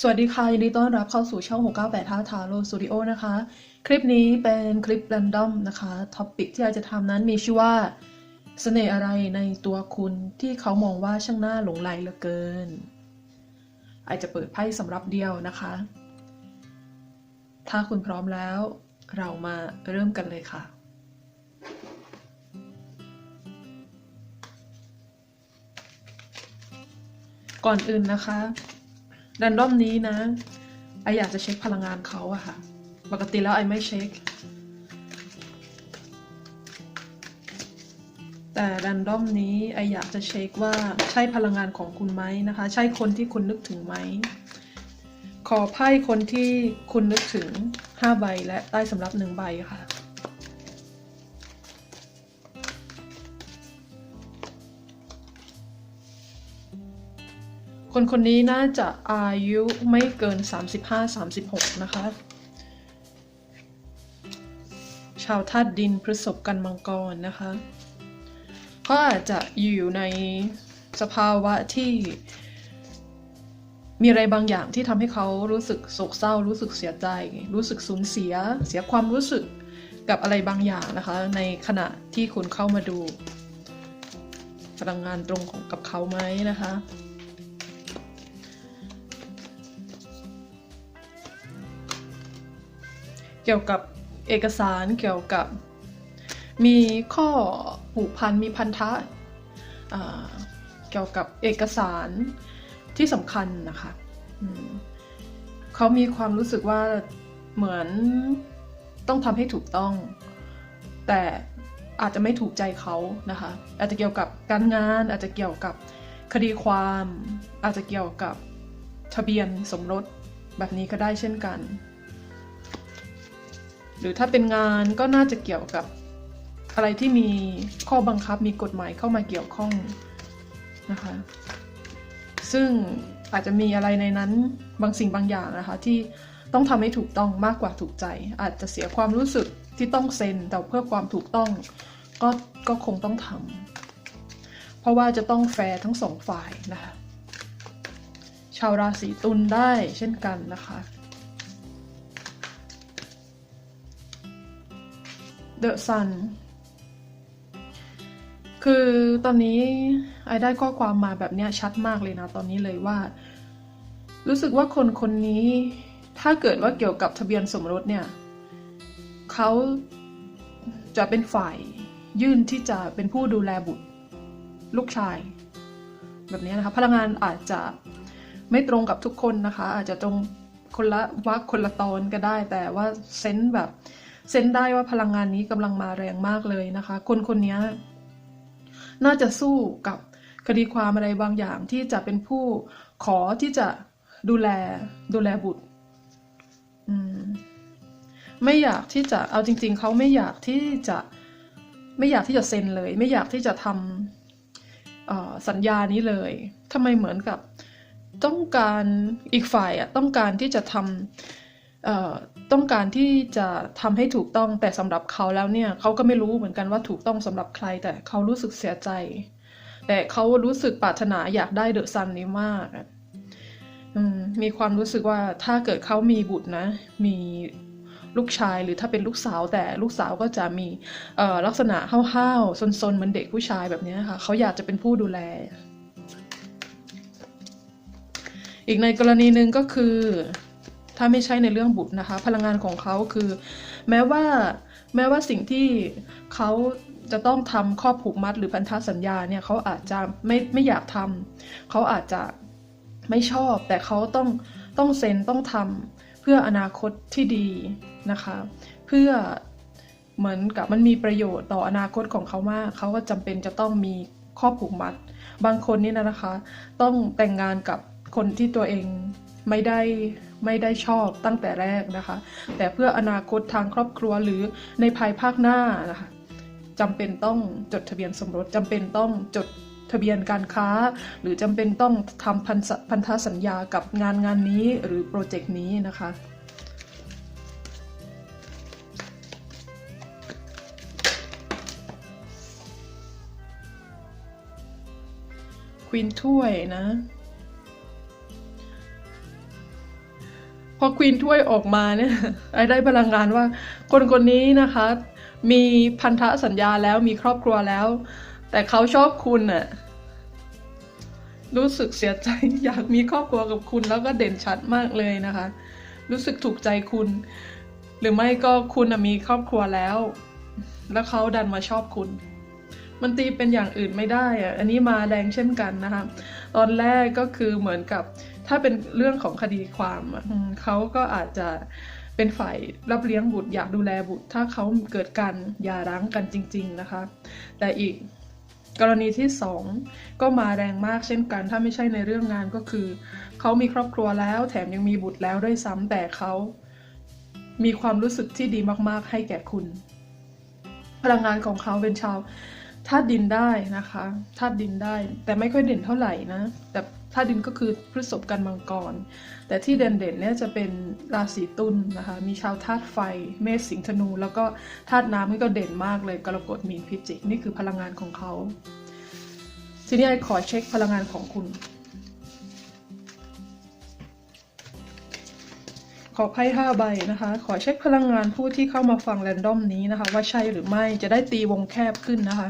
สวัสดีค่ะยินดีต้อนรับเข้าสู่ช่อง 6985 t a r o Studio นะคะ คลิปนี้เป็นคลิป r รนดอมนะคะท็อปิกที่อาจจะทำนั้นมีชื่อว่าเสน่ห์อะไรในตัวคุณที่เขามองว่าช่างน่าหลงไหลเหลือเกิน อาจจะเปิดไพ่สำหรับเดียวนะคะ ถ้าคุณพร้อมแล้ว เรามาเริ่มกันเลยค่ะก่อนอื่นนะคะ แรนดอมนี้นะ ไออยากจะเช็คพลังงานเขาอะค่ะ ปกติแล้วไอไม่เช็ค แต่แรนดอมนี้ไออยากจะเช็คว่าใช่พลังงานของคุณไหมนะคะ ใช่คนที่คุณนึกถึงไหม ขอไพ่คนที่คุณนึกถึง 5 ใบและใต้สำรับ1ใบค่ะ คนคนนี้น่าจะอายุไม่เกิน 35-36 นะคะ ชาวธาตุดินพฤษภกันมังกรนะคะก็อาจจะอยู่ในสภาวะที่มีอะไรบางอย่างที่ทำให้เขารู้สึกโศกเศร้า รู้สึกเสียใจ รู้สึกสูญเสีย เสียความรู้สึกกับอะไรบางอย่างนะคะ ในขณะที่คุณเข้ามาดูพลังงานตรงของกับเขาไหมนะคะ เกี่ยวกับเอกสารเกี่ยวกับ มีข้อผูกพันมีพันธะเกี่ยวกับเอกสารที่สำคัญนะคะเขามีความรู้สึกว่าเหมือนต้องทำให้ถูกต้อง แต่อาจจะไม่ถูกใจเขานะคะ อาจจะเกี่ยวกับการงาน อาจจะเกี่ยวกับคดีความ อาจจะเกี่ยวกับทะเบียนสมรสแบบนี้ก็ได้เช่นกัน รือถ้าเป็นงานก็น่าจะเกี่ยวกับอะไรที่มีข้อบังคับมีกฎหมายเข้ามาเกี่ยวข้องนะคะ ซึ่งอาจจะมีอะไรในนั้นบางสิ่งบางอย่างนะคะที่ต้องทำให้ถูกต้องมากกว่าถูกใจ อาจจะเสียความรู้สึกที่ต้องเซ็นแต่เพื่อความถูกต้องก็ก็คงต้องทำเพราะว่าจะต้องแฟร์ทั้งสองฝ่ายนะคะชาวราศีตุลได้เช่นกันนะคะ The Sun คือตอนนี้ไอได้ข้อความมาแบบเนี้ยชัดมากเลยนะตอนนี้เลยว่า รู้สึกว่าคนคนนี้ถ้าเกิดว่าเกี่ยวกับทะเบียนสมรสเนี่ยเขาจะเป็นฝ่ายยื่นที่จะเป็นผู้ดูแลบุตรลูกชาย แบบนี้นะคะพลังงานอาจจะไม่ตรงกับทุกคนนะคะ อาจจะตรงคนละวักคนละตอนก็ได้ แต่ว่าเซนส์แบบ เซนได้ว่าพลังงานนี้กำลังมาแรงมากเลยนะคะ คนคนนี้น่าจะสู้กับคดีความอะไรบางอย่างที่จะเป็นผู้ขอที่จะดูแลดูแลบุตรมไม่อยากที่จะเอาจริง ๆเขาไม่อยากที่จะไม่อยากที่จะเซ็นเลย ไม่อยากที่จะทำสัญญานี้เลยทำไมเหมือนกับต้องการอีกฝ่ายอะต้องการที่จะทำ ต้องการที่จะทำให้ถูกต้องแต่สำหรับเขาแล้วเนี่ยเขาก็ไม่รู้เหมือนกันว่าถูกต้องสำหรับใคร แต่เขารู้สึกเสียใจ แต่เขารู้สึกปรารถนาอยากได้เดอะซันนี้มากมีความรู้สึกว่าถ้าเกิดเขามีบุตรนะ มีลูกชายหรือถ้าเป็นลูกสาวแต่ลูกสาวก็จะมีลักษณะห้าวๆซนๆเหมือนเด็กผู้ชายแบบนี้ค่ะเขาอยากจะเป็นผู้ดูแล อีกในกรณีหนึ่งก็คือ ถ้าไม่ใช่ในเรื่องบุตรนะคะ พลังงานของเขาคือ แม้ว่าแม้ว่าสิ่งที่เขาจะต้องทำข้อผูกมัดหรือพันธสัญญาเนี่ยเขาอาจจะไม่ไม่อยากทำเขาอาจจะไม่ชอบ แต่เขาต้องต้องเซ็นต้องทำเพื่ออนาคตที่ดีนะคะ เพื่อเหมือนกับมันมีประโยชน์ต่ออนาคตของเขามาก เขาก็จำเป็นจะต้องมีข้อผูกมัด บางคนนี่นะคะ ต้องแต่งงานกับคนที่ตัวเองไม่ได้ ไม่ได้ชอบตั้งแต่แรกนะคะ แต่เพื่ออนาคตทางครอบครัวหรือในภายภาคหน้านะคะจำเป็นต้องจดทะเบียนสมรสจำเป็นต้องจดทะเบียนการค้า หรือจำเป็นต้องทำพันพันธสัญญากับงานงานนี้หรือโปรเจกต์นี้นะคะควีนถ้วยนะ อควีนถ้วยออกมาเนี่ยไอได้พลังงานว่า คนคนนี้นะคะ มีพันธสัญญาแล้วมีครอบครัวแล้ว แต่เขาชอบคุณน่ะรู้สึกเสียใจอยากมีครอบครัวกับคุณแล้วก็เด่นชัดมากเลยนะคะ รู้สึกถูกใจคุณ หรือไม่ก็คุณมีครอบครัวแล้ว แล้วเขาดันมาชอบคุณ มันตีเป็นอย่างอื่นไม่ได้อะอันนี้มาแรงเช่นกันนะคะ ตอนแรกก็คือเหมือนกับ ถ้าเป็นเรื่องของคดีความเขาก็อาจจะเป็นฝ่ายรับเลี้ยงบุตรอยากดูแลบุตร ถ้าเขาเกิดการหย่าร้างกันจริง ๆนะคะ แต่อีกกรณีที่สองก็มาแรงมากเช่นกัน ถ้าไม่ใช่ในเรื่องงานก็คือเขามีครอบครัวแล้วแถมยังมีบุตรแล้วด้วยซ้ำแต่เขามีความรู้สึกที่ดีมากๆ ให้แก่คุณ พลังงานของเขาเป็นชาวธาตุดินได้นะคะธาตุดินได้ แต่ไม่ค่อยเด่นเท่าไหร่นะ แต่ ธาตุดินก็คือพฤษภกันมังกร แต่ที่เด่นๆเนี่ยจะเป็นราศีตุลนะคะ มีชาวธาตุไฟ เมษสิงห์ธนู แล้วก็ธาตุน้ำนี่ก็เด่นมากเลยกรกฎมีนพิจิก นี่คือพลังงานของเขา ทีนี้ไอขอเช็คพลังงานของคุณขอไพ่ห้าใบนะคะ ขอเช็คพลังงานผู้ที่เข้ามาฟังแรนดอมนี้นะคะ ว่าใช่หรือไม่จะได้ตีวงแคบขึ้นนะคะ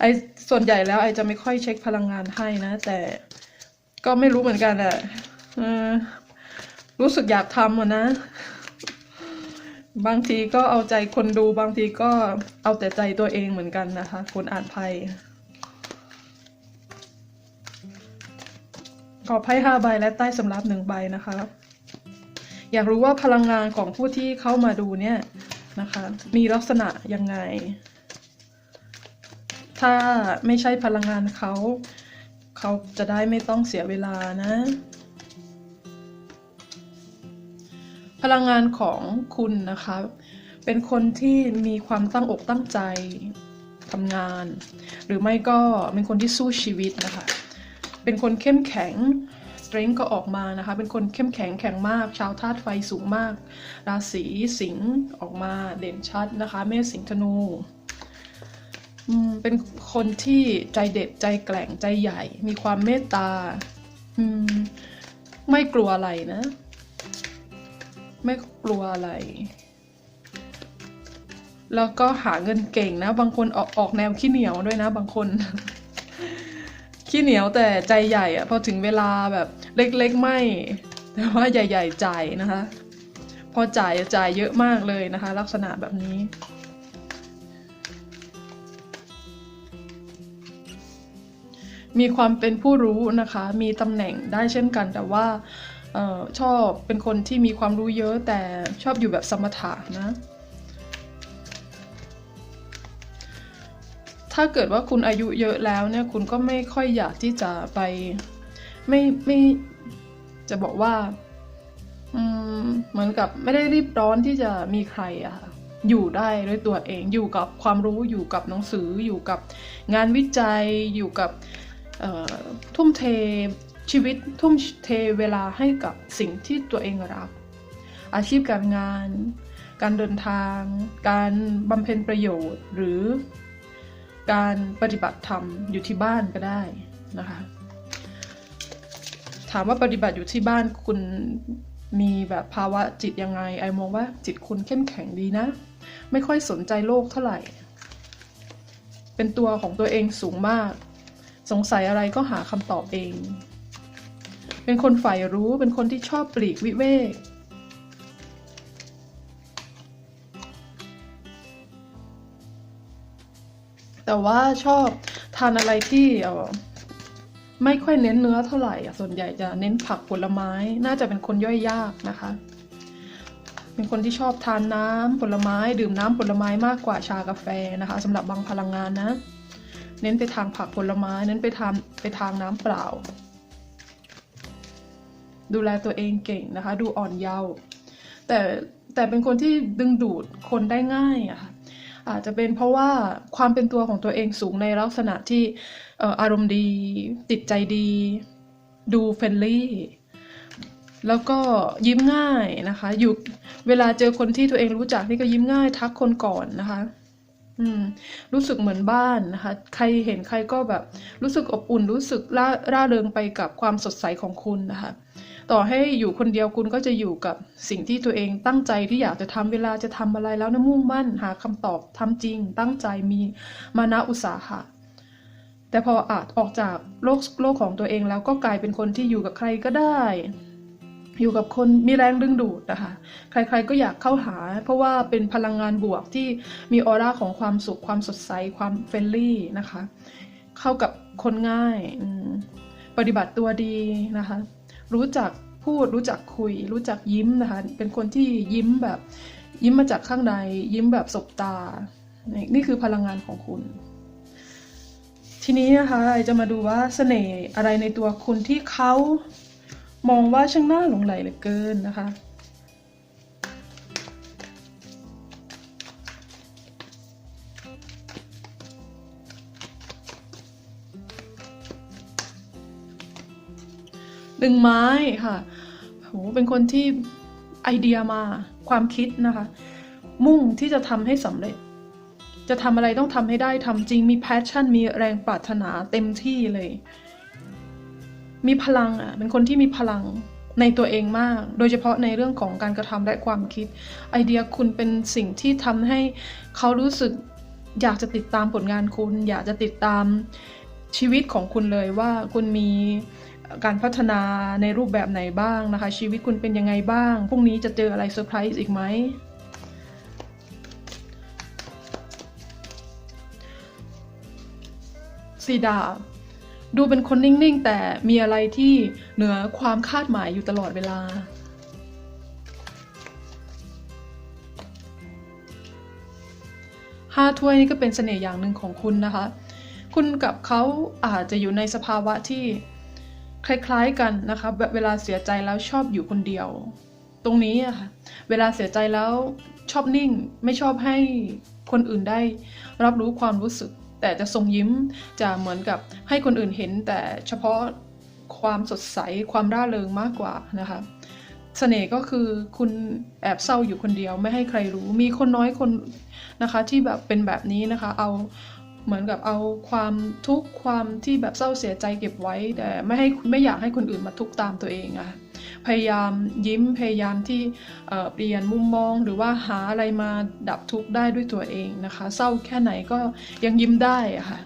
ไอส่วนใหญ่แล้วไอจะไม่ค่อยเช็คพลังงานให้นะ แต่ ก็ไม่รู้เหมือนกันแหละรู้สึกอยากทำอะนะ บางทีก็เอาใจคนดูบางทีก็เอาแต่ใจตัวเองเหมือนกันนะคะคนอ่านไพ่ขอไพ่ห้าใบและใต้สำรับหนึ่งใบนะคะ อยากรู้ว่าพลังงานของผู้ที่เข้ามาดูเนี่ยนะคะ มีลักษณะยังไง ถ้าไม่ใช่พลังงานเขา เขาจะได้ไม่ต้องเสียเวลานะ พลังงานของคุณนะคะ เป็นคนที่มีความตั้งอกตั้งใจทำงาน หรือไม่ก็เป็นคนที่สู้ชีวิตนะคะ เป็นคนเข้มแข็ง strength ก็ออกมานะคะ เป็นคนเข้มแข็งแข็งมาก ชาวธาตุไฟสูงมาก ราศีสิงห์ออกมาเด่นชัดนะคะ เมษสิงห์ธนู เป็นคนที่ใจเด็ดใจแกร่งใจใหญ่ มีความเมตตามไม่กลัวอะไรนะ ไม่กลัวอะไร แล้วก็หาเงินเก่งนะ บางคนออกออกแนวขี้เหนียวด้วยนะ บางคน ขี้เหนียวแต่ใจใหญ่อะพอถึงเวลาแบบเล็กๆไม่ แต่ว่าใหญ่ๆจ่ายนะคะ พอจ่ายจ่ายเยอะมากเลยนะคะ ลักษณะแบบนี้ มีความเป็นผู้รู้นะคะ มีตำแหน่งได้เช่นกัน แต่ว่าออชอบเป็นคนที่มีความรู้เยอะแต่ชอบอยู่แบบสมถะนะ ถ้าเกิดว่าคุณอายุเยอะแล้วเนี่ยคุณก็ไม่ค่อยอยากที่จะไปไม่ไม่จะบอกว่าเหมือนกับไม่ได้รีบร้อนที่จะมีใครอะค่ะอยู่ได้ด้วยตัวเองอยู่กับความรู้อยู่กับหนังสืออยู่กับงานวิจัยอยู่กับ ทุ่มเทชีวิตทุ่มเทเวลาให้กับสิ่งที่ตัวเองรัก อาชีพการงาน การเดินทาง การบำเพ็ญประโยชน์ หรือการปฏิบัติธรรมอยู่ที่บ้านก็ได้นะคะถามว่าปฏิบัติอยู่ที่บ้านคุณมีแบบภาวะจิตยังไง ไอมองว่าจิตคุณเข้มแข็งดีนะ ไม่ค่อยสนใจโลกเท่าไหร่ เป็นตัวของตัวเองสูงมาก สงสัยอะไรก็หาคำตอบเอง เป็นคนใฝ่รู้เป็นคนที่ชอบปลีกวิเวก แต่ว่าชอบทานอะไรที่ไม่ค่อยเน้นเนื้อเท่าไหร่อะส่วนใหญ่จะเน้นผักผลไม้ น่าจะเป็นคนย่อยยากนะคะ เป็นคนที่ชอบทานน้ำผลไม้ ดื่มน้ำผลไม้มากกว่าชากาแฟนะคะสำหรับบางพลังงานนะ เน้นไปทางผักผลไม้ เน้นไปทางไปทางน้ำเปล่า ดูแลตัวเองเก่งนะคะ ดูอ่อนเยาว์แต่แต่เป็นคนที่ดึงดูดคนได้ง่ายอะค่ะอาจจะเป็นเพราะว่าความเป็นตัวของตัวเองสูงในลักษณะที่ออารมณ์ดีติดใจดี ดูเฟรนลี่แล้วก็ยิ้มง่ายนะคะ อยู่เวลาเจอคนที่ตัวเองรู้จักนี่ก็ยิ้มง่ายทักคนก่อนนะคะ อืม รู้สึกเหมือนบ้านนะคะ ใครเห็นใครก็แบบรู้สึกอบอุ่น รู้สึกร่าร่าเริงไปกับความสดใสของคุณนะคะ ต่อให้อยู่คนเดียวคุณก็จะอยู่กับสิ่งที่ตัวเองตั้งใจที่อยากจะทำเวลาจะทำอะไรแล้วนะมุ่งมั่นหาคำตอบทำจริง ตั้งใจมีมานะอุตสาหะแต่พออาจออกจากโลกโลกของตัวเองแล้วก็กลายเป็นคนที่อยู่กับใครก็ได้ อยู่กับคนมีแรงดึงดูดนะคะ ใครๆก็อยากเข้าหา เพราะว่าเป็นพลังงานบวกที่มีออร่าของความสุข ความสดใส ความเฟรนลี่นะคะ เข้ากับคนง่าย ปฏิบัติตัวดีนะคะ รู้จักพูด รู้จักคุย รู้จักยิ้มนะคะ เป็นคนที่ยิ้มแบบยิ้มมาจากข้างใน ยิ้มแบบสบตา นี่คือพลังงานของคุณ ทีนี้นะคะจะมาดูว่าเสน่ห์อะไรในตัวคุณที่เขา มองว่าช่างน่าหลงไหลเหลือเกินนะคะ ดึงไม้ค่ะโหเป็นคนที่ไอเดียมาความคิดนะคะ มุ่งที่จะทำให้สำเร็จ จะทำอะไรต้องทำให้ได้ทำจริงมีแพชชั่น มีแรงปรารถนาเต็มที่เลย มีพลังอะเป็นคนที่มีพลังในตัวเองมาก โดยเฉพาะในเรื่องของการกระทำและความคิด ไอเดียคุณเป็นสิ่งที่ทำให้เขารู้สึกอยากจะติดตามผลงานคุณ อยากจะติดตามชีวิตของคุณเลยว่าคุณมีการพัฒนาในรูปแบบไหนบ้างนะคะ ชีวิตคุณเป็นยังไงบ้างพรุ่งนี้จะเจออะไรเซอร์ไพรส์อีกไหมสีดาบ ดูเป็นคนนิ่งๆ แต่มีอะไรที่เหนือความคาดหมายอยู่ตลอดเวลา ห้าถ้วยนี่ก็เป็นเสน่ห์อย่างหนึ่งของคุณนะคะ คุณกับเขาอาจจะอยู่ในสภาวะที่คล้ายๆกันนะคะแบบเวลาเสียใจแล้วชอบอยู่คนเดียว ตรงนี้อะค่ะ เวลาเสียใจแล้วชอบนิ่ง ไม่ชอบให้คนอื่นได้รับรู้ความรู้สึก แต่จะทรงยิ้มจะเหมือนกับให้คนอื่นเห็น แต่เฉพาะความสดใสความร่าเริงมากกว่านะคะเสน่ห์ก็คือคุณแอบเศร้าอยู่คนเดียวไม่ให้ใครรู้ มีคนน้อยคนนะคะที่แบบเป็นแบบนี้นะคะ เอาเหมือนกับเอาความทุกข์ความที่แบบเศร้าเสียใจเก็บไว้ แต่ไม่ให้ไม่อยากให้คนอื่นมาทุกข์ตามตัวเองอะ พยายามยิ้มพยายามที่เปลี่ยนมุมมอง หรือว่าหาอะไรมาดับทุกข์ได้ด้วยตัวเองนะคะ เศร้าแค่ไหนก็ยังยิ้มได้ะค่ะ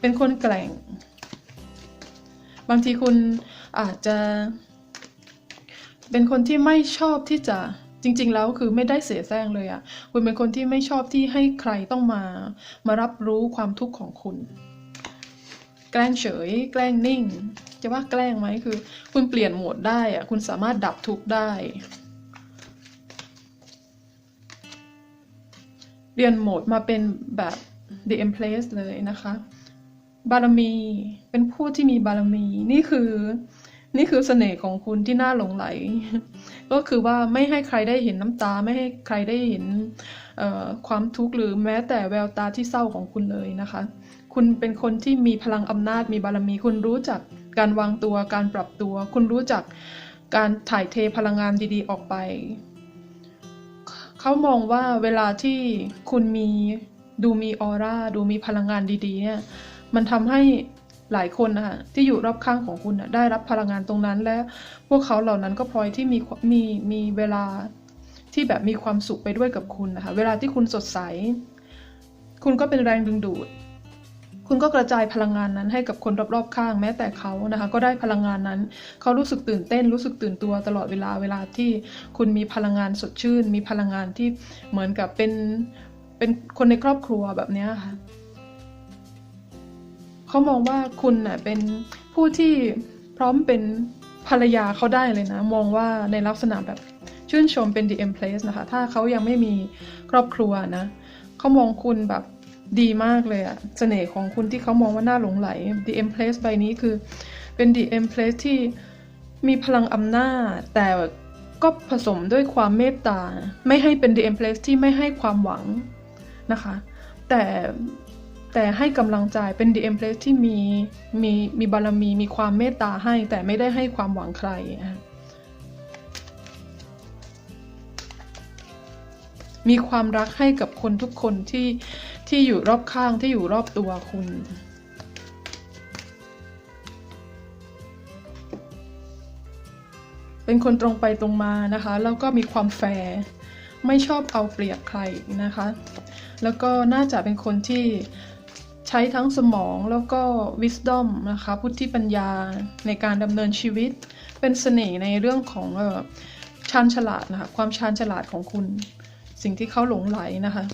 เป็นคนแกล่ง บางทีคุณอาจจะ เป็นคนที่ไม่ชอบที่จะจริง ๆ แล้วคือไม่ได้เสียแซงเลยอะ่ะ คุณเป็นคนที่ไม่ชอบที่ให้ใครต้องมา มารับรู้ความทุกข์ของคุณ แกล้งเฉย แกล้งนิ่ง จะว่าแกล้งไหมคือ คุณเปลี่ยนโหมดได้อะคุณสามารถดับทุกข์ได้ เปลี่ยนโหมดมาเป็นแบบ The Empress เลยนะคะ บารมีเป็นผู้ที่มีบารมีนี่คือ นี่คือเสน่ห์ของคุณที่น่าหลงไหล ก็คือว่าไม่ให้ใครได้เห็นน้ำตา ไม่ให้ใครได้เห็นความทุกข์หรือแม้แต่แววตาที่เศร้าของคุณเลยนะคะ คุณเป็นคนที่มีพลังอำนาจมีบารมี คุณรู้จัก การวางตัว การปรับตัว คุณรู้จักการถ่ายเทพลังงานดีๆ ออกไป เขามองว่าเวลาที่คุณมีดูมีออร่าดูมีพลังงานดีๆเนี่ยมันทำให้หลายคนนะคะที่อยู่รอบข้างของคุณนะได้รับพลังงานตรงนั้นและพวกเขาเหล่านั้นก็พลอยที่มีมีมีเวลาที่แบบมีความสุขไปด้วยกับคุณนะคะ เวลาที่คุณสดใส คุณก็เป็นแรงดึงดูด คุณก็กระจายพลังงานนั้นให้กับคนรอบๆข้างแม้แต่เขานะคะ ก็ได้พลังงานนั้น เขารู้สึกตื่นเต้น รู้สึกตื่นตัวตลอดเวลาเวลาที่คุณมีพลังงานสดชื่น มีพลังงานที่เหมือนกับเป็นเป็นคนในครอบครัวแบบนี้ค่ะเขามองว่าคุณน่ะเป็นผู้ที่พร้อมเป็นภรรยาเขาได้เลยนะ มองว่าในลักษณะแบบชื่นชมเป็น the empress นะคะ ถ้าเขายังไม่มีครอบครัวนะเขามองคุณแบบ ดีมากเลยอะเสน่ห์ของคุณที่เขามองว่าน่าหลงไหล the empress ใบนี้คือเป็น the empress ที่มีพลังอำนาจ แต่ก็ผสมด้วยความเมตตา ไม่ให้เป็น the empress ที่ไม่ให้ความหวังนะคะ แต่แต่ให้กำลังใจเป็น The Empress ที่มีมีมีบารมี มีความเมตตาให้ แต่ไม่ได้ให้ความหวังใครมีความรักให้กับคนทุกคนที่ ที่อยู่รอบข้างที่อยู่รอบตัวคุณ เป็นคนตรงไปตรงมานะคะ แล้วก็มีความแฟร์ไม่ชอบเอาเปรียบใครนะคะ แล้วก็น่าจะเป็นคนที่ใช้ทั้งสมองแล้วก็ wisdom นะคะพุทธิปัญญาในการดำเนินชีวิต เป็นเสน่ห์ในเรื่องของออชาญฉลาดนะคะความชาญฉลาดของคุณ สิ่งที่เขาหลงไหลนะคะ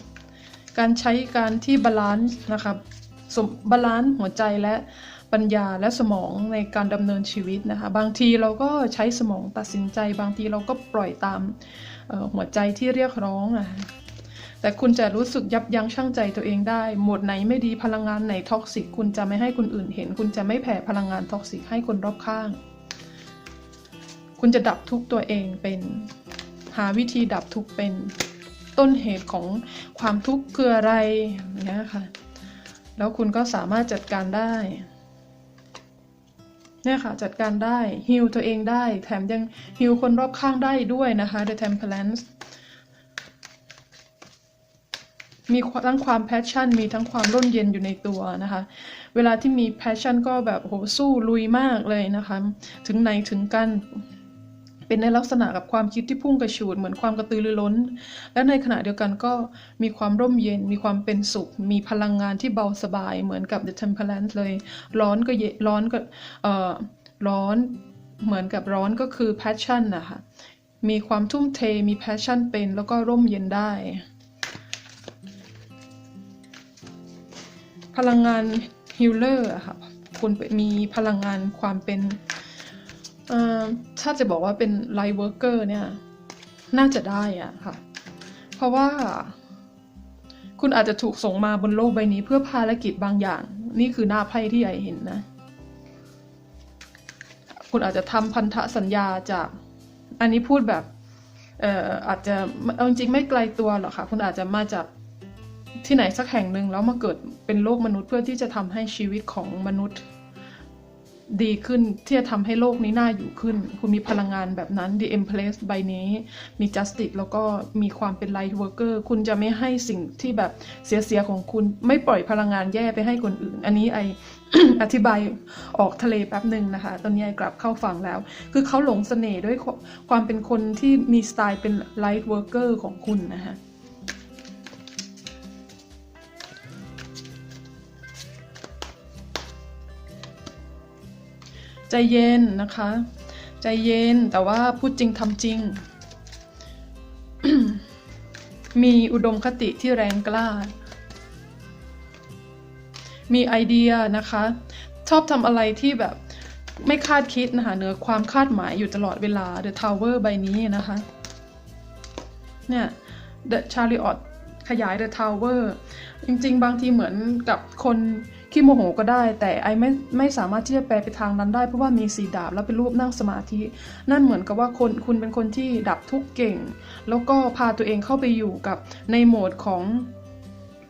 การใช้การที่บาลานซ์นะคะสมบาลานซ์หัวใจและปัญญาและสมองในการดำเนินชีวิตนะคะ บางทีเราก็ใช้สมองตัดสินใจ บางทีเราก็ปล่อยตามออหัวใจที่เรียกร้องนะคะแต่คุณจะรู้สึกยับยั้งชั่งใจตัวเองได้ หมดไหนไม่ดีพลังงานไหนท็อกซิกคุณจะไม่ให้คนอื่นเห็น คุณจะไม่แผ่พลังงานท็อกซิกให้คนรอบข้าง คุณจะดับทุกตัวเองเป็น หาวิธีดับทุกเป็น ต้นเหตุของความทุกข์คืออะไรเงี้ยค่ะ แล้วคุณก็สามารถจัดการได้ เนี่ยค่ะ จัดการได้ฮิลตัวเองได้ แถมยังฮิลคนรอบข้างได้ด้วยนะคะ The Temperance มีทั้งความแพชชั่น มีทั้งความร่มเย็นอยู่ในตัวนะคะ เวลาที่มีแพชชั่นก็แบบโหสู้ลุยมากเลยนะคะ ถึงไหนถึงกัน เป็นในลักษณะกับความคิดที่พุ่งกระฉูดเหมือนความกระตือรือร้น และในขณะเดียวกันก็มีความร่มเย็น มีความเป็นสุข มีพลังงานที่เบาสบายเหมือนกับ The Temperance เลย ร้อนก็เย็นร้อนก็เอ่อร้อนเหมือนกับร้อนก็คือ passion นะคะมีความทุ่มเทมี passion เป็น แล้วก็ร่มเย็นได้ พลังงาน healer อะค่ะคุณมีพลังงานความเป็น ถ้าจะบอกว่าเป็น light worker เนี่ย น่าจะได้อะค่ะ เพราะว่า คุณอาจจะถูกส่งมาบนโลกใบนี้เพื่อภารกิจบางอย่าง นี่คือหน้าไพ่ที่ใหญ่เห็นนะ คุณอาจจะทำพันธสัญญาจาก อันนี้พูดแบบเอ่ออาจจะเอาจริงๆไม่ไกลตัวหรอกค่ะ คุณอาจจะมาจากที่ไหนสักแห่งหนึ่งแล้วมาเกิดเป็นโลกมนุษย์เพื่อที่จะทำให้ชีวิตของมนุษย์ ดีขึ้นที่จะทำให้โลกนี้น่าอยู่ขึ้น คุณมีพลังงานแบบนั้น The Empress ใบนี้มี Justice แล้วก็มีความเป็น Light Worker คุณจะไม่ให้สิ่งที่แบบเสียๆของคุณไม่ปล่อยพลังงานแย่ไปให้คนอื่น อันนี้ไออธิบายออกทะเลแป๊บหนึ่งนะคะ ตอนนี้ไอกลับเข้าฝั่งแล้ว คือเขาหลงเสน่ห์ด้วยความความเป็นคนที่มีสไตล์เป็น Light Worker ของคุณนะคะ ใจเย็นนะคะ ใจเย็นแต่ว่าพูดจริงทำจริง มีอุดมคติที่แรงกล้า มีไอเดียนะคะ ชอบทำอะไรที่แบบไม่คาดคิดนะคะเหนือความคาดหมายอยู่ตลอดเวลา The Tower ใบนี้นะคะ เนี่ย The Chariot ขยาย The Tower จริงๆ บางทีเหมือนกับคน ขี้โมโหก็ได้ แต่ไอไม่ไม่สามารถที่จะแปลไปทางนั้นได้เพราะว่ามีสีดาบแล้วเป็นรูปนั่งสมาธิ นั่นเหมือนกับว่าคนคุณเป็นคนที่ดับทุกข์เก่ง แล้วก็พาตัวเองเข้าไปอยู่กับในโหมดของ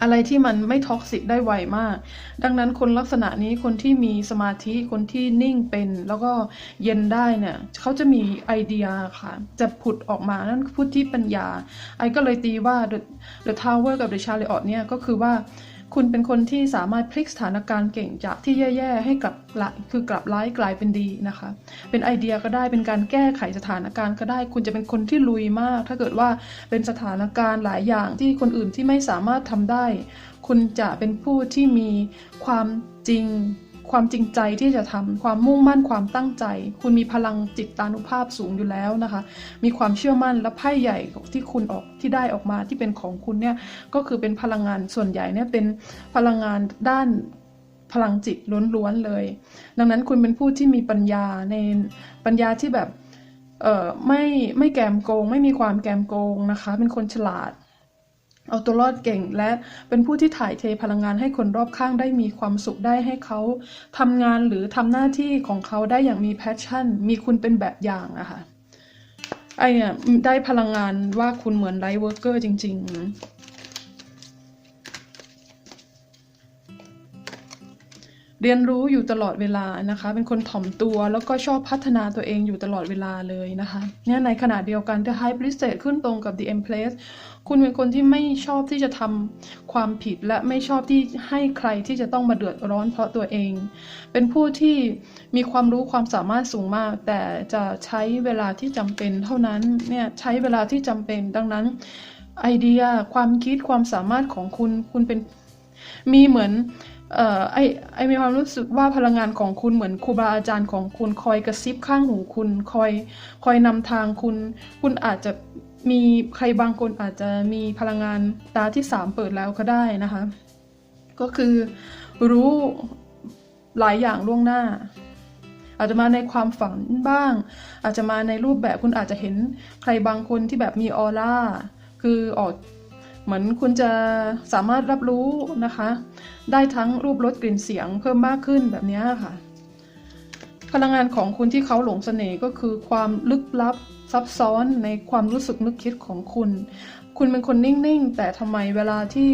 อะไรที่มันไม่ท็อกซิกได้ไวมาก ดังนั้นคนลักษณะนี้คนที่มีสมาธิ คนที่นิ่งเป็น แล้วก็เย็นได้เนี่ยเขาจะมีไอเดียค่ะ จะผุดออกมานั่นคือพุทธิปัญญา ไอก็เลยตีว่า The The Tower กับ The Chariot เนี่ยก็คือว่า คุณเป็นคนที่สามารถพลิกสถานการณ์เก่งจากที่แย่ๆให้กลับละคือกลับร้ายกลายเป็นดีนะคะ เป็นไอเดียก็ได้เป็นการแก้ไขสถานการณ์ก็ได้ คุณจะเป็นคนที่ลุยมาก ถ้าเกิดว่าเป็นสถานการณ์หลายอย่างที่คนอื่นที่ไม่สามารถทำได้ คุณจะเป็นผู้ที่มีความจริง ความจริงใจที่จะทำความมุ่งมั่นความตั้งใจ คุณมีพลังจิตตานุภาพสูงอยู่แล้วนะคะ มีความเชื่อมั่นและไพ่ใหญ่ที่คุณออกที่ได้ออกมาที่เป็นของคุณเนี่ยก็คือเป็นพลังงานส่วนใหญ่เนี่ยเป็นพลังงานด้านพลังจิตล้วนๆเลย ดังนั้นคุณเป็นผู้ที่มีปัญญาในปัญญาที่แบบเออไม่ไม่แกมโกง ไม่มีความแกมโกงนะคะ เป็นคนฉลาด เอาตัวรอดเก่งและเป็นผู้ที่ถ่ายเทพลังงานให้คนรอบข้างได้มีความสุขได้ให้เขาทำงานหรือทำหน้าที่ของเขาได้อย่างมีแพชชั่น มีคุณเป็นแบบอย่างอะค่ะไอเนี่ยได้พลังงานว่าคุณเหมือนไลท์เวิร์กเกอร์จริง ๆเรียนรู้อยู่ตลอดเวลานะคะ เป็นคนถ่อมตัวแล้วก็ชอบพัฒนาตัวเองอยู่ตลอดเวลาเลยนะคะเนี่ยในขณะเดียวกัน The High Priestess ขึ้นตรงกับ The Empress คุณเป็นคนที่ไม่ชอบที่จะทำความผิดและไม่ชอบที่ให้ใครที่จะต้องมาเดือดร้อนเพราะตัวเอง เป็นผู้ที่มีความรู้ความสามารถสูงมาก แต่จะใช้เวลาที่จำเป็น เท่านั้นเนี่ยใช้เวลาที่จำเป็น ดังนั้นไอเดียความคิดความสามารถของคุณคุณเป็นมีเหมือนเอ่อไอไอมีความรู้สึกว่าพลังงานของคุณเหมือนครูบาอาจารย์ของคุณคอยกระซิบข้างหูคุณคอยคอยนำทางคุณ คุณอาจจะ มีใครบางคนอาจจะมีพลังงานตาที่สามเปิดแล้วก็ได้นะคะ ก็คือรู้หลายอย่างล่วงหน้า อาจจะมาในความฝันบ้าง อาจจะมาในรูปแบบคุณอาจจะเห็นใครบางคนที่แบบมีออร่าคือออกเหมือนคุณจะสามารถรับรู้นะคะ ได้ทั้งรูปรสกลิ่นเสียงเพิ่มมากขึ้นแบบนี้ค่ะ พลังงานของคุณที่เขาหลงเสน่ห์ก็คือความลึกลับ ซับซ้อนในความรู้สึกนึกคิดของคุณ คุณเป็นคนนิ่งๆ แต่ทำไมเวลาที่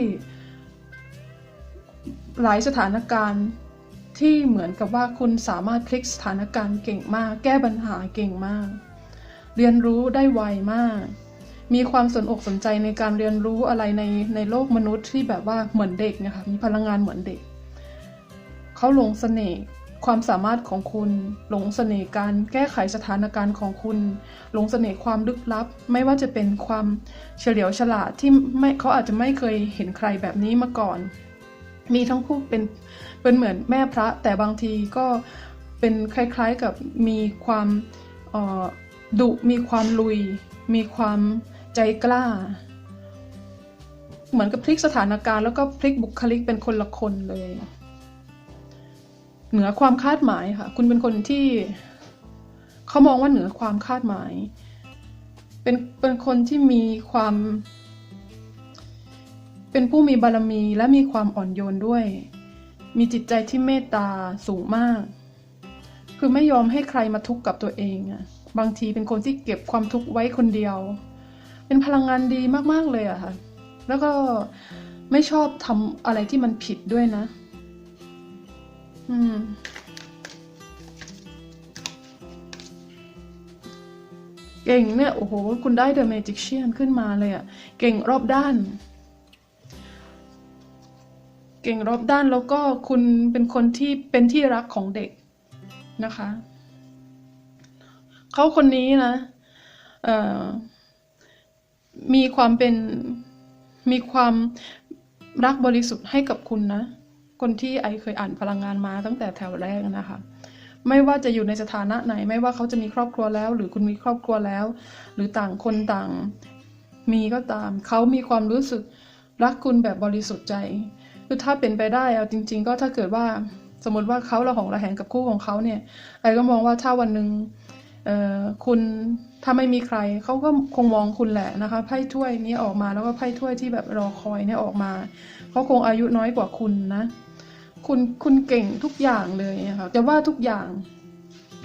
หลายสถานการณ์ที่เหมือนกับว่าคุณสามารถพลิกสถานการณ์เก่งมาก แก้ปัญหาเก่งมาก เรียนรู้ได้ไวมาก มีความสนอกสนใจในการเรียนรู้อะไรในในโลกมนุษย์ที่แบบว่าเหมือนเด็กนะคะมีพลังงานเหมือนเด็ก เขาลงเสน่ห์ ความสามารถของคุณ หลงเสน่ห์การแก้ไขสถานการณ์ของคุณ หลงเสน่ห์ความลึกลับ ไม่ว่าจะเป็นความเฉลียวฉลาดที่ไม่เขาอาจจะไม่เคยเห็นใครแบบนี้มาก่อน มีทั้งคู่เป็นเป็นเหมือนแม่พระ แต่บางทีก็เป็นคล้ายๆกับมีความออดุมีความลุย มีความใจกล้า เหมือนกับพลิกสถานการณ์แล้วก็พลิกบุคลิกเป็นคนละคนเลย เหนือความคาดหมายค่ะ คุณเป็นคนที่เขามองว่าเหนือความคาดหมาย เป็นเป็นคนที่มีความ เป็นผู้มีบารมีและมีความอ่อนโยนด้วย มีจิตใจที่เมตตาสูงมาก คือไม่ยอมให้ใครมาทุกข์กับตัวเองอะบางทีเป็นคนที่เก็บความทุกข์ไว้คนเดียว เป็นพลังงานดีมากๆเลยอะค่ะ แล้วก็ไม่ชอบทำอะไรที่มันผิดด้วยนะ อืมเก่งเนี่ยโอ้โห คุณได้ The Magician ขึ้นมาเลยอะเก่งรอบด้าน เก่งรอบด้านแล้วก็คุณเป็นคนที่เป็นที่รักของเด็กนะคะเขาคนนี้นะมีความเป็นมีความรักบริสุทธิ์ให้กับคุณนะ คนที่ไอเคยอ่านพลังงานมาตั้งแต่แถวแรกนะคะ ไม่ว่าจะอยู่ในสถานะไหน ไม่ว่าเขาจะมีครอบครัวแล้ว หรือคุณมีครอบครัวแล้ว หรือต่างคนต่าง มีก็ตาม เขามีความรู้สึกรักคุณแบบบริสุทธิ์ใจคือถ้าเป็นไปได้เอาจริง ๆ ก็ถ้าเกิดว่าสมมติว่าเขาระหองระแหงกับคู่ของเขาเนี่ยไอก็มองว่าถ้าวันหนึ่งคุณถ้าไม่มีใครเขาก็คงมองคุณแหละนะคะไพ่ถ้วยนี้ออกมาแล้วก็ไพ่ถ้วยที่แบบรอคอยเนี่ยออกมาเขาคงอายุน้อยกว่าคุณนะ คุณคุณเก่งทุกอย่างเลยนะคะจะว่าทุกอย่าง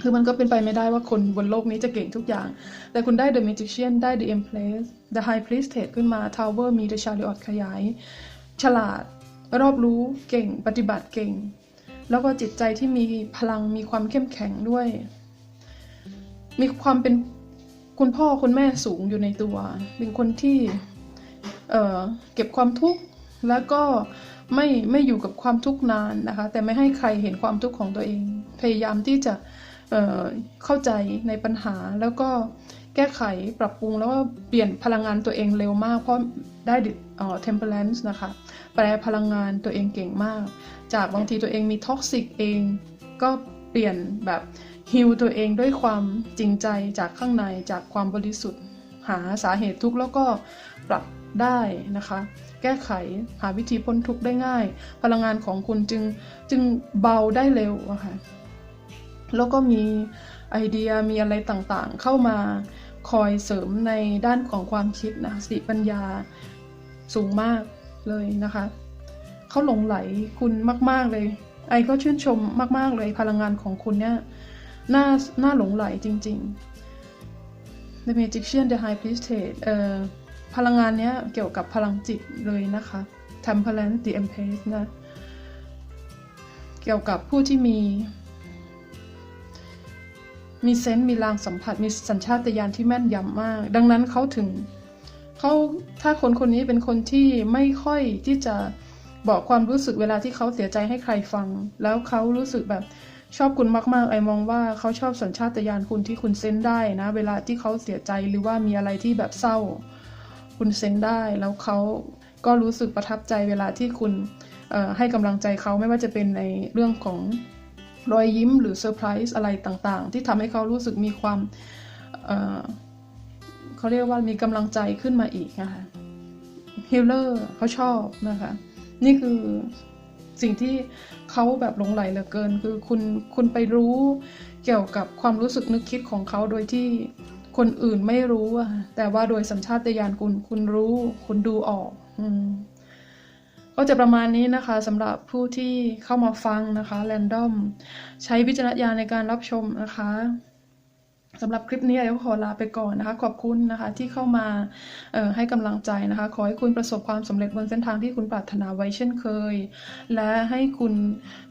คือมันก็เป็นไปไม่ได้ว่าคนบนโลกนี้จะเก่งทุกอย่าง แต่คุณได้ The Magician ได้ The Empress The High Priestess ขึ้นมา Tower มี The Chariot ขยาย ฉลาด รอบรู้เก่งปฏิบัติเก่ง แล้วก็จิตใจที่มีพลังมีความเข้มแข็งด้วย มีความเป็นคุณพ่อคุณแม่สูงอยู่ในตัว เป็นคนที่เเก็บความทุกข์แล้วก็ ไม่ไม่อยู่กับความทุกข์นานนะคะ แต่ไม่ให้ใครเห็นความทุกข์ของตัวเอง พยายามที่จะเเข้าใจในปัญหาแล้วก็แก้ไขปรับปรุงแล้วก็เปลี่ยนพลังงานตัวเองเร็วมาก เพราะได้เอ่อ temperance นะคะ แปลพลังงานตัวเองเก่งมาก จากบางทีตัวเองมีท็อกซิกเอง ก็เปลี่ยนแบบฮิวตัวเองด้วยความจริงใจจากข้างในจากความบริสุทธิ์ หาสาเหตุทุกข์แล้วก็ปรับได้นะคะ ก้ไข หาวิธีพ้นทุกข์ได้ง่าย พลังงานของคุณจึงจึงเบาได้เร็วอะค่ะแล้วก็มีไอเดียมีอะไรต่างๆ เข้ามาคอยเสริมในด้านของความคิดนะสติปัญญาสูงมากเลยนะคะเขาหลงไหลคุณมาก ๆเลย ไอก็ชื่นชมมาก ๆเลยพลังงานของคุณเนี่ยน่าน่าหลงไหลจริง ๆ The Magician The High Priestess เอ่อ พลังงานเนี้ยเกี่ยวกับพลังจิตเลยนะคะ Temperance The Empress นะ เกี่ยวกับผู้ที่มี มีเซนส์มีลางสัมผัส มีสัญชาตญาณที่แม่นยำมาก ดังนั้นเขาถึงเขาถ้าคนคนนี้เป็นคนที่ไม่ค่อยที่จะบอกความรู้สึกเวลาที่เขาเสียใจให้ใครฟัง แล้วเขารู้สึกแบบชอบคุณมากๆ ไอมองว่าเขาชอบสัญชาตญาณคุณที่คุณเซนส์ได้นะ เวลาที่เขาเสียใจหรือว่ามีอะไรที่แบบเศร้า คุณเซ็นได้ แล้วเขาก็รู้สึกประทับใจเวลาที่คุณให้กำลังใจเขาไม่ว่าจะเป็นในเรื่องของรอยยิ้มหรือเซอร์ไพรส์อะไรต่างๆ ที่ทำให้เขารู้สึกมีความเเขาเรียกว่ามีกำลังใจขึ้นมาอีกนะคะฮิลเลอร์เขาชอบนะคะ นี่คือสิ่งที่เขาแบบหลงไหลเหลือเกิน คือคุณคุณไปรู้เกี่ยวกับความรู้สึกนึกคิดของเขาโดยที่ คนอื่นไม่รู้อะแต่ว่าโดยสัญชาตญาณคุณคุณรู้ คุณดูออกอืมก็จะประมาณนี้นะคะสำหรับผู้ที่เข้ามาฟังนะคะแรนดอม ใช้วิจารณญาณในการรับชมนะคะ สำหรับคลิปนี้เดี๋ยวขอลาไปก่อนนะคะ ขอบคุณนะคะที่เข้ามาให้กำลังใจนะคะ ขอให้คุณประสบความสำเร็จบนเส้นทางที่คุณปรารถนาไว้เช่นเคย และให้คุณ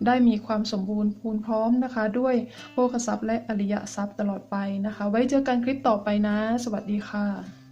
ได้มีความสมบูรณ์พูนพร้อมนะคะ ด้วยโภคทรัพย์และอริยทรัพย์ตลอดไปนะคะ ไว้เจอกันคลิปต่อไปนะ สวัสดีค่ะ